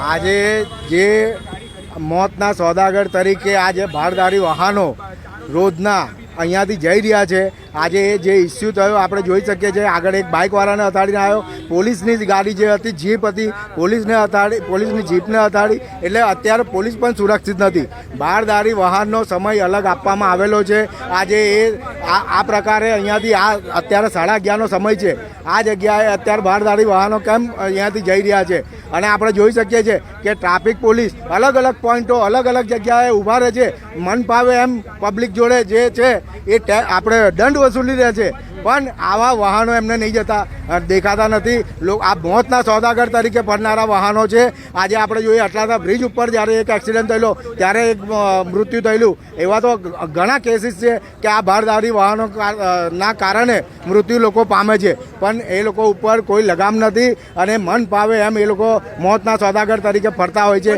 આજે જે મોતના સોદાગર તરીકે આજે ભારદારી વાહનો રોજના અહીંયાથી જઈ રહ્યા છે. આજે જે ઇસ્યુ થયો, આપણે જોઈ શકીએ છીએ, આગળ એક બાઇકવાળાને અથાડીને આવ્યો. પોલીસની ગાડી જે હતી, જીપ હતી, પોલીસને અથાડી પોલીસની જીપને અથાડી એટલે અત્યારે પોલીસ પણ સુરક્ષિત નથી. બારદારી વાહનનો સમય અલગ આપવામાં આવેલો છે. આજે એ, આ પ્રકારે અહીંયાથી આ, અત્યારે સાડા અગિયારનો સમય છે. આ જગ્યાએ અત્યારે બારદારી વાહનો કેમ અહીંયાથી જઈ રહ્યા છે? અને આપણે જોઈ શકીએ છીએ કે ટ્રાફિક પોલીસ અલગ અલગ પોઈન્ટો, અલગ અલગ જગ્યાએ ઊભા રહે છે. મન ફાવે એમ પબ્લિક જોડે જે છે એ આપણે દંડ વસૂલી રહ્યા છે. પણ આવા વાહનો એમને નહીં જતા દેખાતા નથી. આ મોતના સોદાગર તરીકે ફરનારા વાહનો છે. આજે આપણે જોઈએ અટલાતા બ્રિજ ઉપર જ્યારે એક એક્સિડન્ટ થયેલો, ત્યારે એક મૃત્યુ થયેલું. એવા તો ઘણા કેસીસ છે કે આ ભારદારી વાહનો ના કારણે મૃત્યુ લોકો પામે છે. પણ એ લોકો ઉપર કોઈ લગામ નથી અને મન ફાવે એમ એ લોકો મોતના સોદાગર તરીકે ફરતા હોય છે.